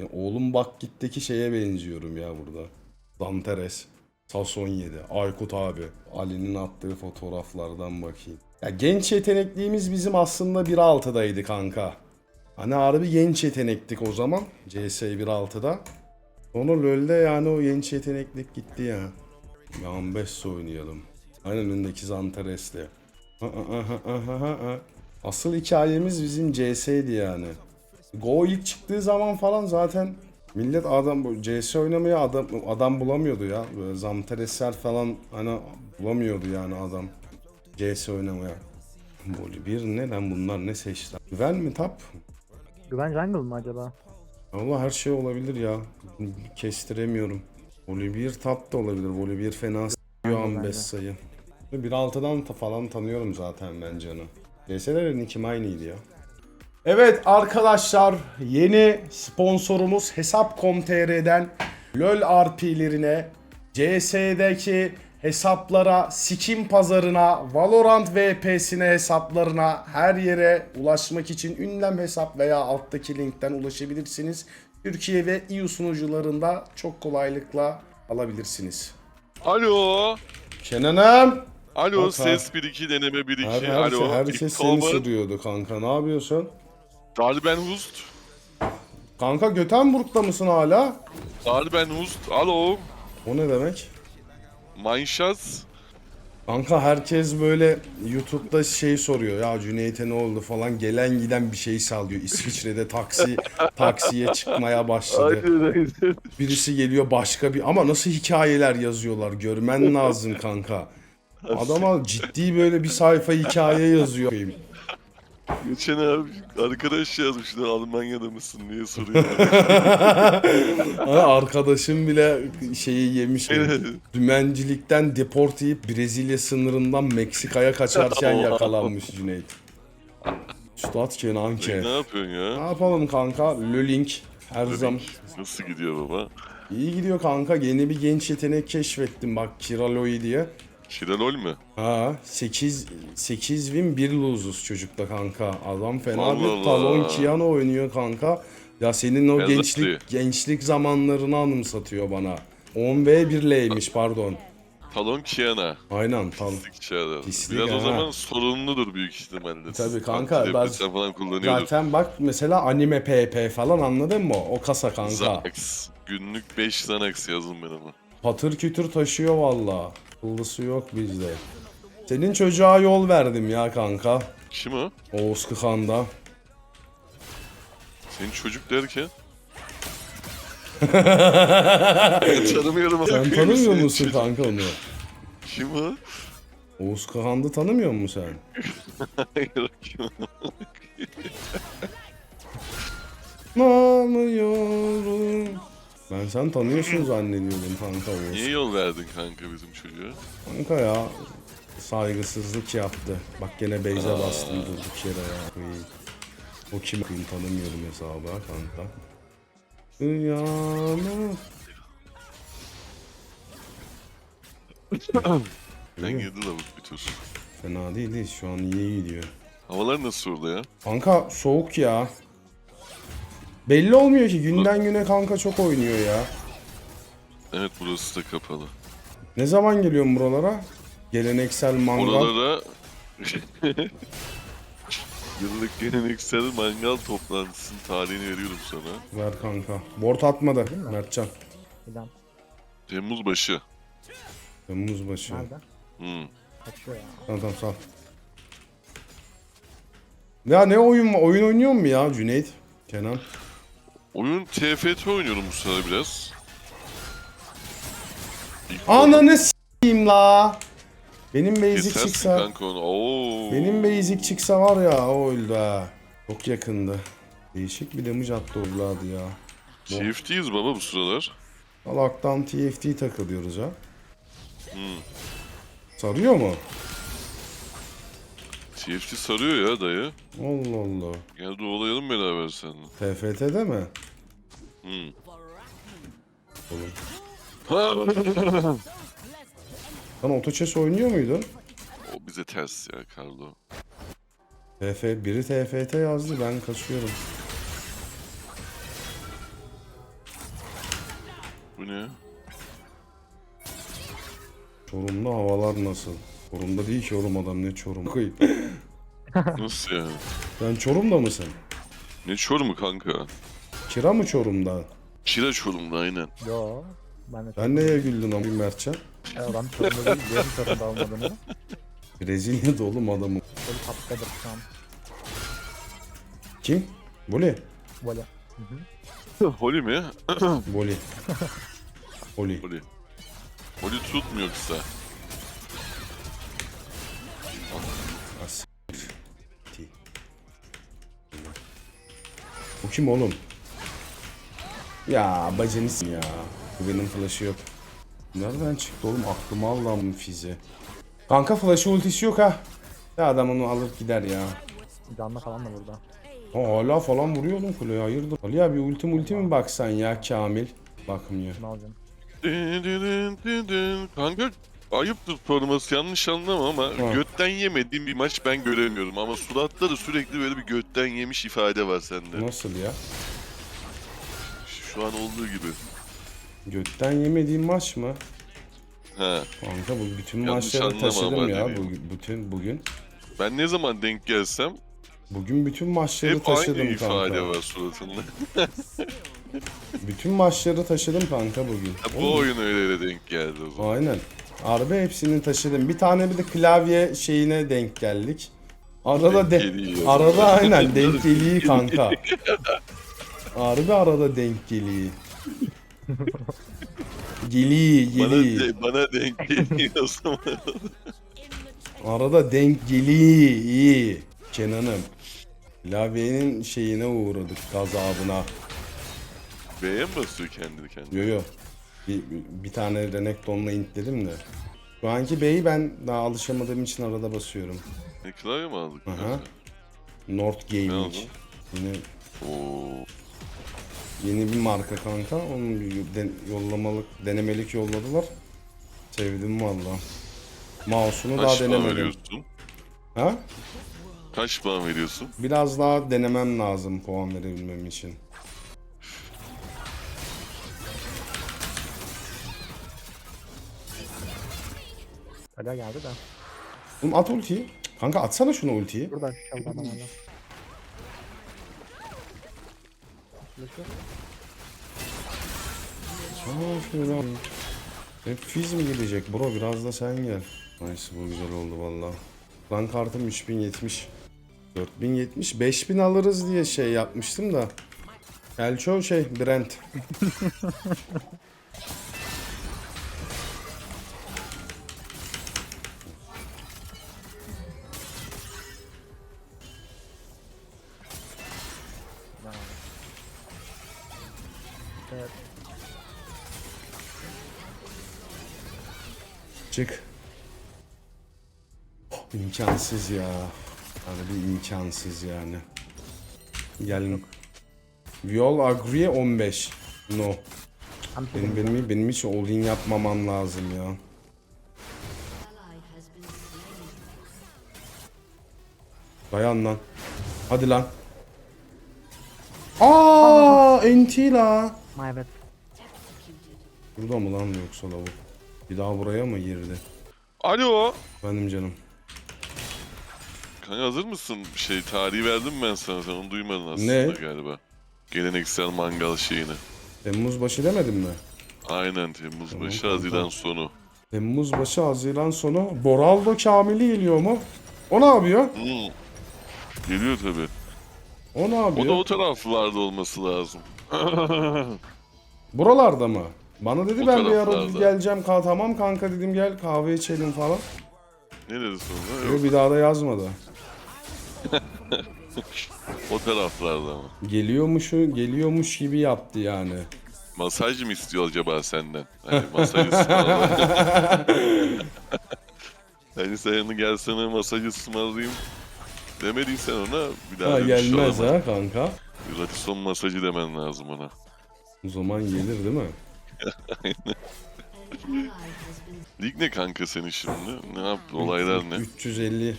Ya oğlum bak gitteki şeye benziyorum ya burada. Danteres. Sason 7. Aykut abi. Ali'nin attığı fotoğraflardan bakayım. Ya genç yetenekliğimiz bizim aslında 1.6'daydı kanka. Hani harbi genç yetenektik o zaman. CS 1.6'da. Sonra LoL'de yani o genç yeteneklik gitti ya. Yambes oynayalım. Aynen önündeki Zantares'le. Asıl hikayemiz bizim CS'ydi yani. Go ilk çıktığı zaman falan zaten millet adam CS oynamaya adam adam bulamıyordu ya. Böyle Zantares'ler falan hani bulamıyordu yani adam CS oynamaya. Böyle bir ne lan bunlar ne seçtiler? Güven mi tap? Güven jungle mı acaba? Allah her şey olabilir ya. Kestiremiyorum. Voli 1 tap da olabilir. Voli 1 fena s***yor Bence, an bence. 5 sayı. 1.6'dan ta- falan tanıyorum zaten ben Can'ı. DS'lerin kim aynıydı ya. Evet arkadaşlar yeni sponsorumuz Hesap.com.tr'den LoL RP'lerine, CS'deki hesaplara, Skin pazarına, Valorant VP'sine hesaplarına her yere ulaşmak için ünlem hesap veya alttaki linkten ulaşabilirsiniz. Türkiye ve EU sunucularında çok kolaylıkla alabilirsiniz. Alo. Kenan'ım. Alo Bak ses 1-2 deneme 1-2. Her, her, Alo. her call seni mı? soruyordu kanka. Ne yapıyorsun? Galiben Hust. Kanka Göteborg'da mısın hala? Galiben Hust. Alo. O ne demek? Manşaz. Kanka herkes böyle YouTube'da şey soruyor ya Cüneyt'e ne oldu falan gelen giden bir şey sallıyor. İsviçre'de taksi taksiye çıkmaya başladı. Birisi geliyor başka bir ama nasıl hikayeler yazıyorlar görmen lazım kanka. Adama ciddi böyle bir sayfa hikaye yazıyor. Geçen abi arkadaş yazmışlar Almanya'da mısın diye soruyor. Ha, Arkadaşım bile şeyi yemiş. Evet. Dümencilikten deport yiyip Brezilya sınırından Meksika'ya kaçarken yakalanmış Cüneyt. Üstad Kenanke. ne yapıyorsun Ne ya? yapalım kanka? Lölink her zaman. Nasıl gidiyor baba? İyi gidiyor kanka. Yeni bir genç yetenek keşfettim bak Kiraloi diye. Şiranol mu? Ha 8 8 win 1 losers çocukta kanka. Adam fena Allah bir Allah. talon Kiano oynuyor kanka. Ya senin o Ben gençlik zaten- gençlik zamanlarını anımsatıyor bana. 10 v 1 L'ymiş pardon. Talon Kiana. Aynen tal. Pislik çağırdı. Pislik Biraz o zaman sorunludur büyük ihtimalle. Tabii kanka, Antidepresan ben- falan kullanıyordur. Zaten bak mesela anime PP falan anladın mı? O kasa kanka. Xanax. Günlük 5 Xanax yazın ben ama. Patır kütür taşıyor valla. Kıllısı yok bizde. Senin çocuğa yol verdim ya kanka. Kim o? Oğuz Kıkan'da. Senin çocuk derken? Tanımıyorum Sen tanımıyor musun kanka onu? Kim o? Oğuz Kıkan'da tanımıyor musun sen? Hayır kim o? Anlıyorum. Ben sen tanıyorsun zannediyordum kanka Oğuz. Niye yol verdin kanka bizim çocuğa? Kanka ya saygısızlık yaptı. Bak gene Beyza bastım durduk yere ya. O kim kim tanımıyorum hesabı kanka. Uyanık. Ben girdi lavuk bir tur. Fena değil değil şu an iyi gidiyor. Havalar nasıl orada ya? Kanka soğuk ya. Belli olmuyor ki günden güne kanka çok oynuyor ya. Evet burası da kapalı. Ne zaman geliyorsun buralara? Geleneksel mangal. Oralara yıllık geleneksel mangal toplantısının tarihini veriyorum sana. Ver kanka. Board atmadı Mertcan. Giden. Temmuz başı. Temmuz başı. Nerede? Hmm. Kaçıyor ya. Tamam tamam sağ ol. Ya ne oyun oyun oynuyor mu ya Cüneyt? Kenan. Oyun TFT oynuyorum bu sıra biraz. İlk Ananı s**eyim la. Benim basic çıksa. kanka onu. Oo. Benim basic çıksa var ya o öldü ha. Çok yakındı. Değişik bir damage attı evladı ya. TFT'yiz baba bu sıralar. Salaktan TFT takılıyoruz ha. Hmm. Sarıyor mu? TFT sarıyor ya dayı. Allah Allah. Gel dolayalım beraber seninle. TFT'de mi? Hmm. Oğlum. Sen Auto Chess oynuyor muydun? o bize ters ya Carlo. TF, biri TFT yazdı ben kaçıyorum. Bu ne? Çorum'da havalar nasıl? Çorum'da değil ki oğlum adam ne Çorum? Koyayım. Nasıl yani? Sen Çorum'da mısın? Ne Çorum'u kanka? Kira mı Çorum'da? Çira Çorum'da aynen. Yo. Ben de Ben neye güldün ama Mertcan? E, adam sorunda değil. Diğer sorunda olmadığını. Brezilya'da oğlum adamı. Böyle tatlıdır şu an. Kim? Voli. Böyle. Holi mi? Voli. Voli. Holi. Holi tutmuyor kısa. As-. Bu kim oğlum? Ya bacınız ya. Bu benim flash'ı yok. Nereden çıktı oğlum? Aklıma Allah'ım fizi. Kanka flash'ı ultisi yok ha. Ya adam onu alır gider ya. Canlı falan da burada. Ha, hala falan vuruyor oğlum kuleye hayırdır. Ali abi ulti multi mi baksan ya Kamil? Bakmıyor. Ne alacağım? Dın dın dın dın dın. Kanka ayıptır sorması yanlış anlama ama Ha. götten yemediğim bir maç ben göremiyorum ama suratta da sürekli böyle bir götten yemiş ifade var sende. Nasıl ya? Şu an olduğu gibi. Götten yemediğim maç mı? Ha. Kanka bu bütün Yanlış maçları taşıdım ya bugün, bütün bugün. Ben ne zaman denk gelsem Bugün bütün maçları hep aynı taşıdım ifade kanka. var suratında. Bütün maçları taşıdım kanka bugün. Oğlum, Bu oyun öyle de denk geldi o zaman. Aynen. Harbi hepsini taşıdım. Bir tane bir de klavye şeyine denk geldik. Arada de geliyor. arada aynen denk geliyor kanka. Harbi arada denk geliyor. Geliyor, Bana, geliyor. de, bana denk geliyor o zaman. Arada denk geliyor. iyi. Kenan'ım. Klavyenin şeyine uğradık gazabına. B'ye mi basıyor kendini kendine? Yo yo. Bir, bir tane Renekton'la intledim de. Şu anki B'yi ben daha alışamadığım için arada basıyorum. Ne klavye mi aldık? Aha. North Gaming. Yine Oo. yeni bir marka kanka. Onun bir den- yollamalık, denemelik yolladılar. Sevdim valla. Mouse'unu daha Kaç puan denemedim. veriyorsun? Ha? Kaç puan veriyorsun? Biraz daha denemem lazım puan verebilmem için. Hala geldi de. Oğlum at ultiyi. Kanka atsana şunu ultiyi. Burada aşağıda adam şöyle al. Hep fiz mi gelecek bro biraz da sen gel. Nice bu güzel oldu valla. Lan kartım 3070. 4070 5000 alırız diye şey yapmıştım da. Elço şey Brent. imkansız ya. Harbi imkansız yani. Gelin. Viol agree 15. No. Benim benim benim hiç all in yapmamam lazım ya. Dayan lan. Hadi lan. Aa, NT la. Evet. Burada mı lan yoksa lavuk? Bir daha buraya mı girdi? Alo. Benim canım. Kanka hazır mısın? Şey tarihi verdim ben sana. Sen onu duymadın aslında Ne? galiba. Geleneksel mangal şeyini. Temmuz başı demedim mi? Aynen Temmuz başı tamam, Haziran tamam. sonu. Temmuz başı Haziran sonu. Boraldo Kamil'i geliyor mu? O ne yapıyor? Hmm. Geliyor tabi. O ne O yapıyor? da o taraflarda olması lazım. Buralarda mı? Bana dedi O ben bir ara taraflarda. geleceğim. Ka tamam kanka dedim gel kahve içelim falan. ne dedi sonra? Yo, Yok, bir daha da yazmadı. O taraflarda ama. Geliyormuş, geliyormuş gibi yaptı yani. Masaj mı istiyor acaba senden? Hani masaj ısmarla. hani sen gelsene masaj ısmarlayayım. Demediysen ona bir daha Ha, gelmez olamaz. ha kanka. Radisson masajı demen lazım ona. O zaman gelir değil mi? Lig ne kanka senin şimdi? Ne yaptı? Olaylar ne? 350.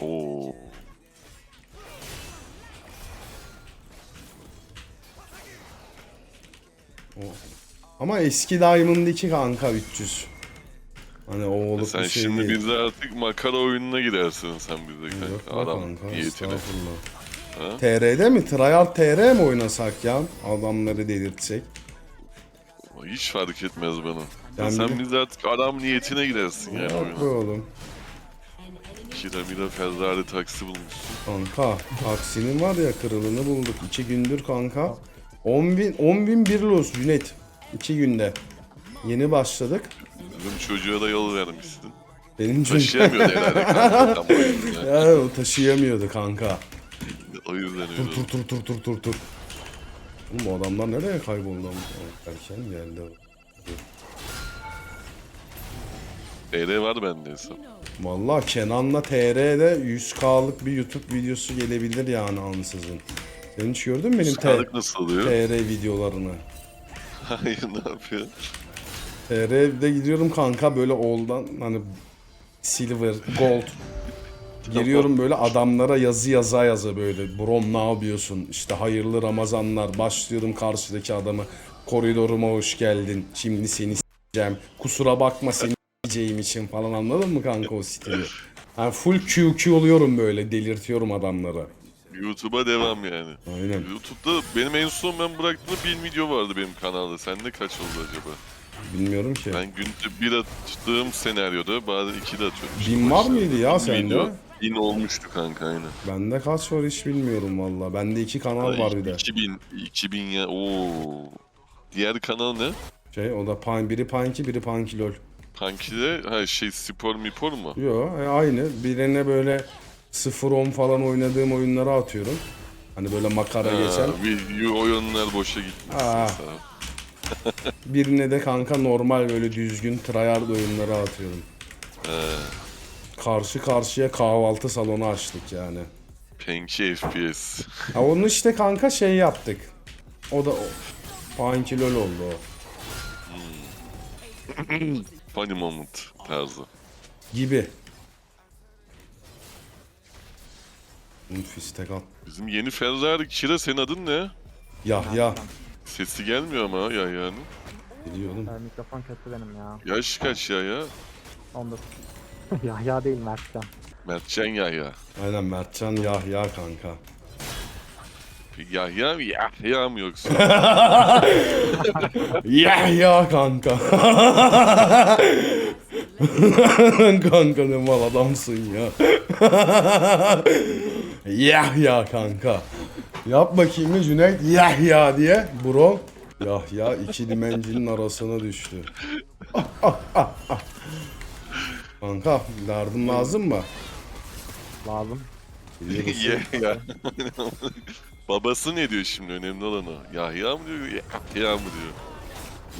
Oo. Ama eski Diamond 2 kanka 300. Hani o olup Sen bir şey şimdi değil. bize artık makara oyununa girersin sen bize Yok kanka. be Adam kanka niyetine. Ha? TR'de mi? Tryhard TR mi oynasak ya? Adamları delirtsek. Hiç fark etmez bana. Sen bile- bize artık adam niyetine girersin yani Yok be oğlum. Kira mira Ferrari taksi bulmuşsun. Kanka taksinin var ya kırılını bulduk. 2 gündür kanka. 10 bin, 10 bin bir los Cüneyt. 2 günde. Yeni başladık. Bizim çocuğa da yol vermişsin. Benim çocuk Taşıyamıyordu herhalde kanka tam oyunu ya. o taşıyamıyordu kanka. O yüzden Tur öyle. tur tur tur tur tur tur. Oğlum bu adamlar nereye kayboldu ama? Erken geldi. TR var bende hesap. Valla Kenan'la TR'de 100k'lık bir YouTube videosu gelebilir yani ansızın. Sen hiç gördün mü benim Sağlık nasıl oluyor? TR videolarını? Hayır ne yapıyor? TR'de gidiyorum kanka böyle old'dan hani silver, gold. Giriyorum böyle adamlara yazı yaza yaza böyle. Brom ne yapıyorsun? İşte hayırlı Ramazanlar. Başlıyorum karşıdaki adamı. Koridoruma hoş geldin. Şimdi seni s**eceğim. Kusura bakma seni s**eceğim için falan anladın mı kanka o stili? Yani full QQ oluyorum böyle. Delirtiyorum adamlara. YouTube'a devam yani. Aynen. YouTube'da benim en son ben bıraktığımda 1000 video vardı benim kanalda. Sende kaç oldu acaba? Bilmiyorum ki. Ben günde bir attığım senaryoda bazen iki de atıyorum. Bin var mıydı ya bin sende? Bin olmuştu kanka aynen. Bende kaç var hiç bilmiyorum valla. Bende iki kanal var bir de. 2000, 2000 ya ooo. Diğer kanal ne? Şey o da pan, biri Panki biri Panki LOL. Kanki'de ha şey spor mipor mu? Yo e, aynı. Birine böyle 0-10 falan oynadığım oyunları atıyorum. Hani böyle makara geçen. Video oyunlar boşa gitmiş. Aa. mesela. Birine de kanka normal böyle düzgün tryhard oyunları atıyorum. He, Karşı karşıya kahvaltı salonu açtık yani. Penki FPS. Ha onu işte kanka şey yaptık. O da o. Panki LOL oldu o. Funny moment tarzı. Gibi. Bunu fistek at. Bizim yeni Ferrari Kira senin adın ne? Yahya. Sesi gelmiyor ama ya yani. Biliyordum. Ee, mikrofon kötü benim ya. Yaş kaç ya ya? Onda. Yahya değil Mertcan. Mertcan Yahya. Aynen Mertcan Yahya kanka. Yahya mı Yahya mı yoksa? Yahya kanka. kanka ne mal adamsın ya. Yahya kanka. Yap bakayım mı Cüneyt? Yahya diye. Bro. Yahya iki dimencinin arasına düştü. kanka yardım lazım mı? Lazım. Yahya. Babası ne diyor şimdi önemli olan o. Yahya mı diyor Yahya mı diyor.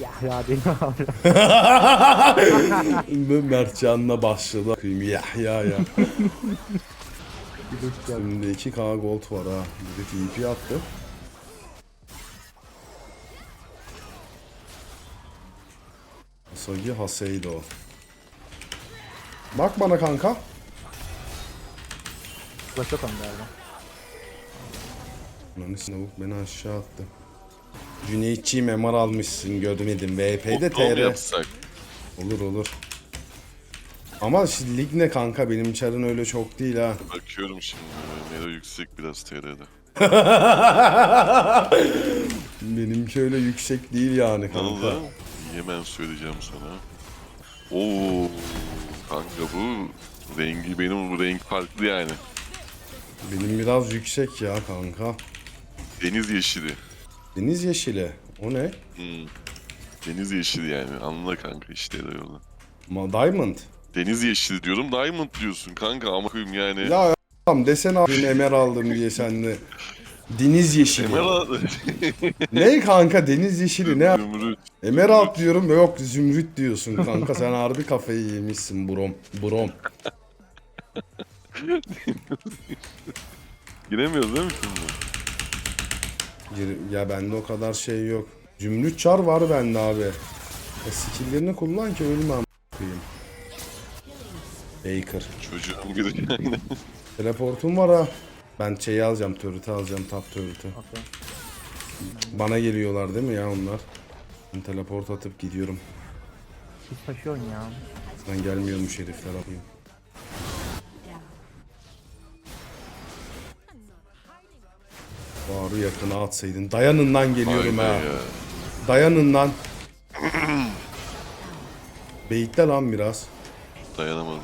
Yahya değil abi. Ben Mertcan'la başladı. Bakayım Yahya ya. Şimdi 2k gold var ha. Bir de TP attı. Asagi Haseido. Bak bana kanka. Flash onda galiba. Lan Snavuk beni aşağı attı. Cüneytçi memar almışsın görmedim. VP'de TR. yapsak? Olur olur. Ama şimdi lig ne kanka benim çarın öyle çok değil ha. Bakıyorum şimdi. Nero yüksek biraz TR'de. Benimki öyle yüksek değil yani kanka. oldu? Hemen söyleyeceğim sana. Oo, kanka bu rengi benim bu renk farklı yani. Benim biraz yüksek ya kanka. Deniz yeşili. Deniz yeşili. O ne? Hmm. Deniz yeşili yani. Anla kanka işte de yolu. Ma Diamond. Deniz yeşili diyorum. Diamond diyorsun kanka ama koyayım yani. Ya tamam desene abi emer aldım diye senle. Deniz yeşili. Emerald. ne kanka deniz yeşili ne? Zümrüt. Emerald diyorum yok zümrüt diyorsun kanka sen harbi kafayı yemişsin brom. Brom. Giremiyoruz değil mi şimdi? Ya bende o kadar şey yok. Zümrüt çar var bende abi. E, skilllerini kullan ki ölme koyayım. Baker. Çocuğum gibi yani. Teleportum var ha. Ben şeyi alacağım, turret'ı alacağım, turret'ı. Okey. Bana geliyorlar değil mi ya onlar? Ben teleport atıp gidiyorum. Hiç taşıyorsun ya. Ben gelmiyormuş herifler alayım. Baru yakına atsaydın. Dayanın lan geliyorum Aynen ha. ya. Dayanın lan. Beyitle lan biraz. Dayanamadı.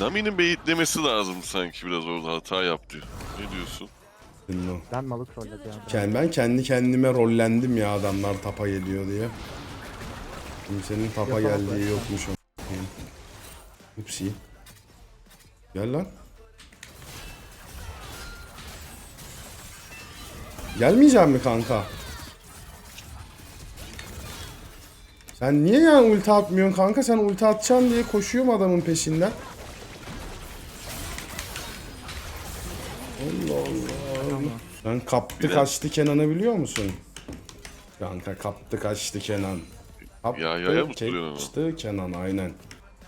Nami'nin beyitlemesi lazım sanki biraz orada hata yaptı. Ne diyorsun? Dinle. Ben malı trolledi ya. Ken- Ben kendi kendime rollendim ya adamlar tapa geliyor diye. Kimsenin tapa Yapamaz geldiği belki. yokmuş. Upsi. Gel lan. Gelmeyecek mi kanka? Sen niye yani ulti atmıyorsun kanka? Sen ulti atacaksın diye koşuyorum adamın peşinden. Allah Allah. Sen kaptı kaçtı Kenan'ı biliyor musun? Kanka kaptı kaçtı Kenan. Kaptı Yahya'ya mı soruyorsun onu? kaçtı Kenan aynen.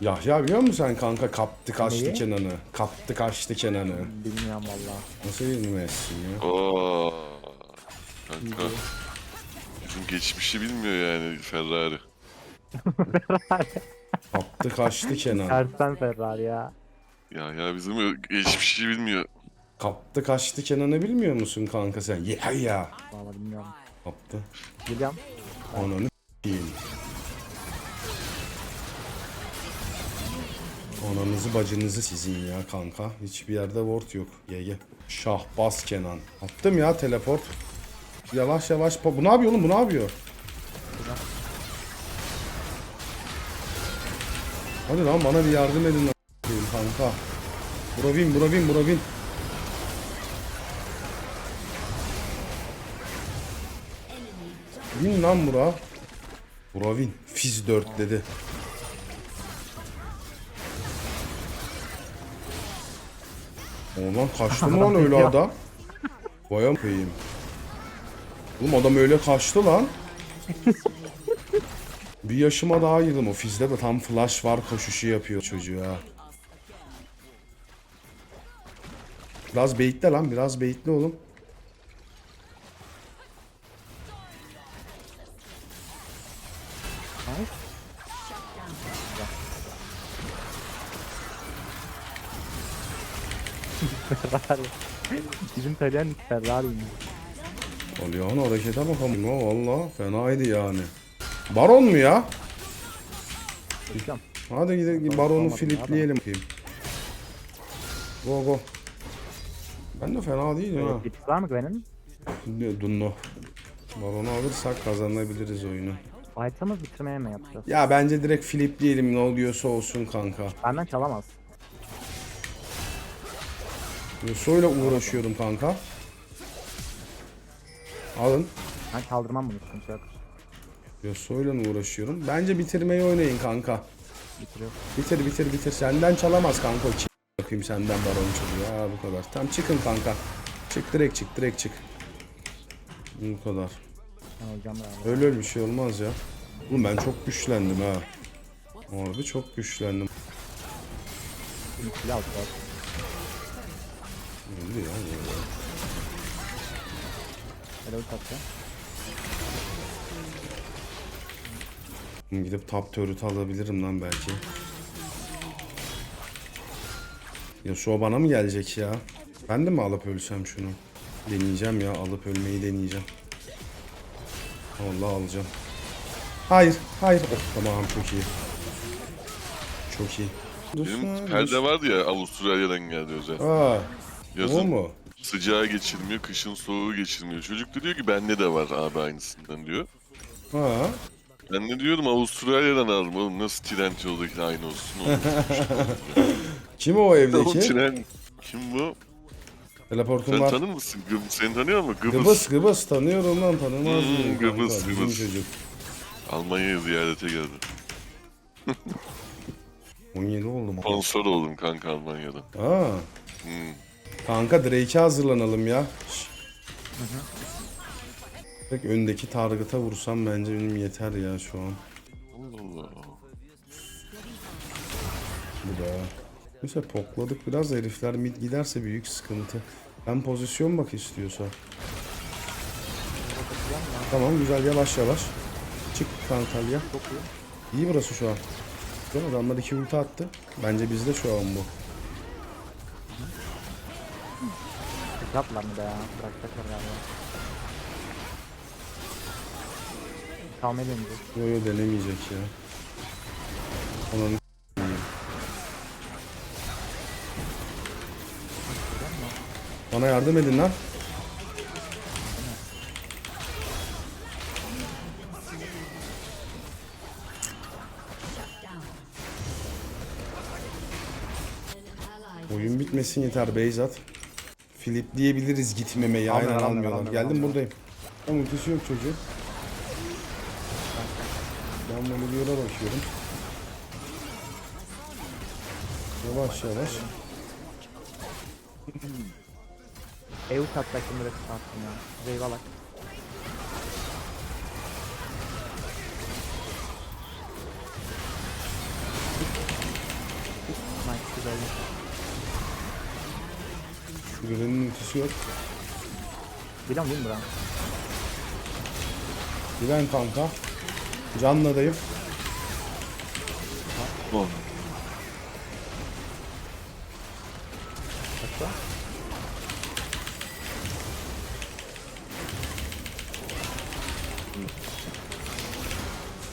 Yahya biliyor musun sen kanka kaptı kaçtı? Kenan'ı. Kaptı kaçtı Kenan'ı. Bilmiyorum valla. Nasıl bilmezsin ya? Oo. Kanka. Bizim geçmişi bilmiyor yani Ferrari. Kaptı kaçtı Kenan. Tersten Ferrari ya. Ya ya bizim geçmişi bilmiyor. Kaptı kaçtı Kenan'ı bilmiyor musun kanka sen? Yahya. Valla bilmiyorum. Kaptı. Geliyorum. Ananı s**eyim. Ananızı bacınızı sizin ya kanka. Hiçbir yerde ward yok. GG. Şahbaz Kenan. Attım ya teleport. Yavaş yavaş. Bu ne yapıyor oğlum? Bu ne yapıyor? Hadi lan bana bir yardım edin lan kanka. Bura win, bura win, bura win. Win lan bura. Bura win. Fiz 4 dedi. Oğlan kaçtı mı lan öyle adam? Vay koyayım. Oğlum adam öyle kaçtı lan. Bir yaşıma daha girdim o fizde de tam flash var koşuşu yapıyor çocuğa. Biraz baitle lan biraz baitle oğlum. Ferrari. Bizim İtalyan Ferrari'ymiş. Alihan harekete bakalım. Ya valla fenaydı yani. Baron mu ya? Hadi gidelim Baron baronu filipleyelim. Go go. Ben de fena değil ha. Bir var mı? Ne Dunno. Baronu alırsak kazanabiliriz oyunu. Fight'ımız bitirmeye mi yapacağız? Ya bence direkt filipleyelim ne oluyorsa olsun kanka. Benden çalamaz. Yasuo'yla uğraşıyorum kanka. Alın. Ben kaldırmam bunu sıkıntı yok. Yasuo'yla uğraşıyorum. Bence bitirmeyi oynayın kanka. Bitiriyor. Bitir bitir bitir. Senden çalamaz kanka kim bakayım senden baron çalıyor. Ha bu kadar. Tamam çıkın kanka. Çık direkt çık direkt çık. Bu kadar. Öyle öyle bir şey olmaz ya. Oğlum ben çok güçlendim ha. Harbi çok güçlendim. Alacağız. Öldü ya. öldü. Hele ulti atacağım. Gidip top turret alabilirim lan belki. Ya şu bana mı gelecek ya? Ben de mi alıp ölsem şunu? Deneyeceğim ya alıp ölmeyi deneyeceğim. Allah alacağım. Hayır, hayır. Oh, tamam çok iyi. Çok iyi. Benim perde vardı ya Avustralya'dan geldi özel. Aa, o Yazın mu? Sıcağı geçirmiyor, kışın soğuğu geçirmiyor. Çocuk da diyor ki bende de var abi aynısından diyor. Ha. Ben de diyorum Avustralya'dan aldım oğlum nasıl trend yoldaki aynı olsun oğlum. Kim o o evdeki? trend kim bu? Teleportum Sen var. tanır mısın? Gıb seni tanıyor mu? Gıbız. Gıbız Gıbız tanıyorum lan tanımaz Hmm, mıyım kanka? Bizim Gıbız. çocuk. Almanya'ya ziyarete geldi. 17 oldu mu? Sponsor oldum kanka Almanya'da. Aa. Hmm. Kanka Drake'e hazırlanalım ya. Şş. Tek öndeki target'a vursam bence benim yeter ya şu an. Bu da. Neyse pokladık biraz herifler mid giderse büyük sıkıntı. Ben pozisyon bak istiyorsa. Tamam güzel yavaş yavaş. Çık iyi. İyi burası şu an. Değil mi? Adamlar iki ulti attı. Bence bizde şu an bu. Yaptılar mı be ya? Bırakacaklar galiba. Kalmayı deneyeceğiz. Yo yo denemeyecek ya. Onun Bana yardım edin lan. Oyun bitmesin yeter Beyzat. Filip diyebiliriz gitmemeyi aynen almıyor, almıyorlar. almıyor, Geldim almıyor. buradayım. Tam ultisi yok çocuğun. Ben bunu bir yola bakıyorum. Yavaş yavaş. EU katacaktım direkt attım ya. Zeyvalak. Yok. Biliyorum değil mi Burak? Güven kanka. Canladayım. Oh. Kaçta?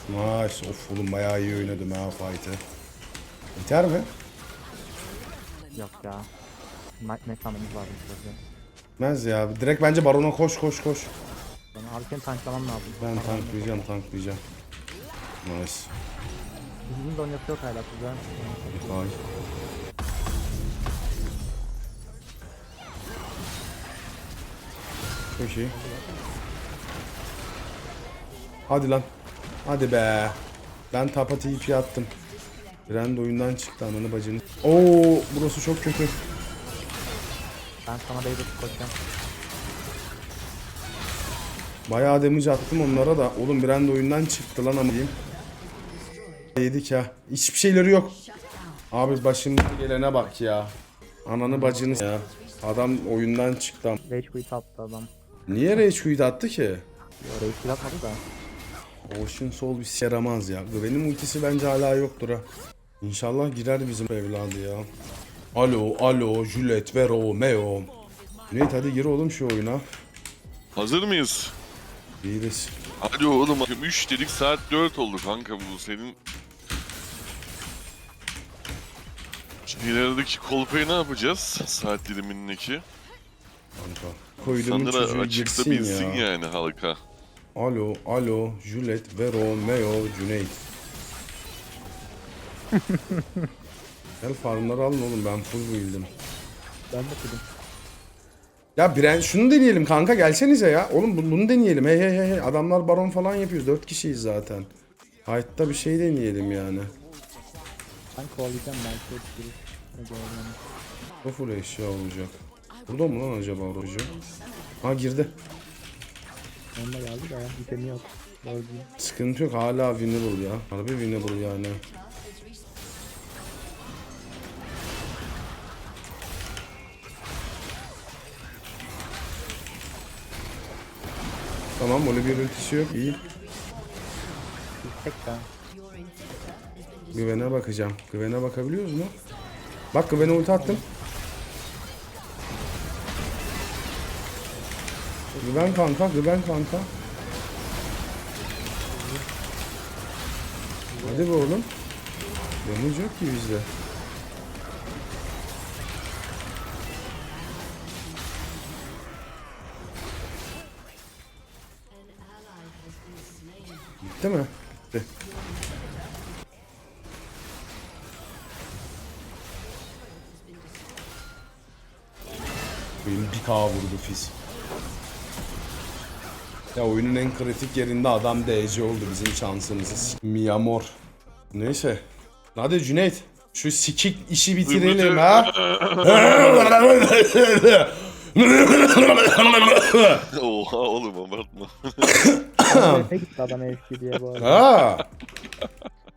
Nice. Of oğlum bayağı iyi oynadım ha fight'ı. Biter mi? Yok ya. Sanmamız lazım şurada. Bitmez ya. Direkt bence Baron'a koş koş koş. Bana Arken tanklamam lazım. Ben tanklayacağım tanklayacağım. Nice. Bizim de oynatı yok hala güzel. Ay. Çok iyi. Hadi lan. Hadi be. Ben tapa TP attım. Brand oyundan çıktı ananı bacını. Oo burası çok kötü. Ben sana Beyblade koşacağım. Bayağı damage attım onlara da. Oğlum Brand oyundan çıktı lan ama diyeyim. Yedik ya. Hiçbir şeyleri yok. Abi başımıza gelene bak ya. Ananı bacını ya. Adam oyundan çıktı. ama. Rage quit attı adam. Niye Rage Quit attı ki? Yo, Rage quit atmadı da. Ocean Soul bir şey yaramaz ya. Gwen'in ultisi bence hala yoktur ha. İnşallah girer bizim evladı ya. Alo, alo, Juliet ve Romeo. Cüneyt hadi gir oğlum şu oyuna. Hazır mıyız? Değiliz. Hadi oğlum 3 dedik saat 4 oldu kanka bu senin Şeylerdeki kolpayı ne yapacağız? Saat dilimindeki. Kanka. Koyduğumun çocuğu açıkta girsin bilsin ya. yani halka. Alo, alo, Juliet ve Romeo, Cüneyt. Gel farmları alın oğlum ben full build'im. Ben de dedim. Ya Brand şunu deneyelim kanka gelsenize ya. Oğlum bu- bunu deneyelim. Hey hey hey. Adamlar baron falan yapıyoruz. 4 kişiyiz zaten. Hayatta bir şey deneyelim yani. Ben kovalayacağım belki. Hadi oğlum. O full eşya olacak. Burada mı lan acaba Rojo? Ha girdi. Onunla geldi de ya. İtemi yok. Doğru. Sıkıntı yok hala winnable ya. Harbi winnable yani. Tamam öyle bir ultisi yok iyi. Tek de. Güvene bakacağım. Güvene bakabiliyoruz mu? Bak güvene ulti attım. Güven kanka, güven kanka. Hadi be oğlum. Damage yok ki bizde. Bitti mi? Benim bir K vurdu Fizz. Ya oyunun en kritik yerinde adam DC oldu bizim şansımız. Miyamor. Neyse. Hadi Cüneyt. Şu sikik işi bitirelim ha. Oha oğlum abartma. Ne gitti adam eski diye bu arada. ha.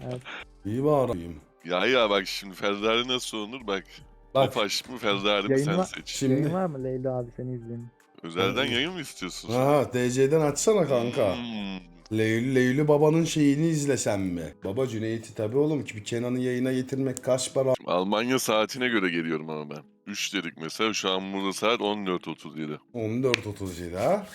Evet. İyi bağırayım. ya ya bak şimdi Ferrari nasıl olur bak. Bak Topaş mı Ferrari mi Yayın sen var- seç. Yayın şimdi. var mı Leyla abi seni izleyeyim. Özelden yayın mı istiyorsun sen? Ha DC'den açsana kanka. Hmm, Leylü Leylü babanın şeyini izlesem mi? Baba Cüneyt'i tabi oğlum ki bir Kenan'ı yayına getirmek kaç para? Almanya saatine göre geliyorum ama ben. 3 dedik mesela şu an burada saat 14.37. 14.37 ha?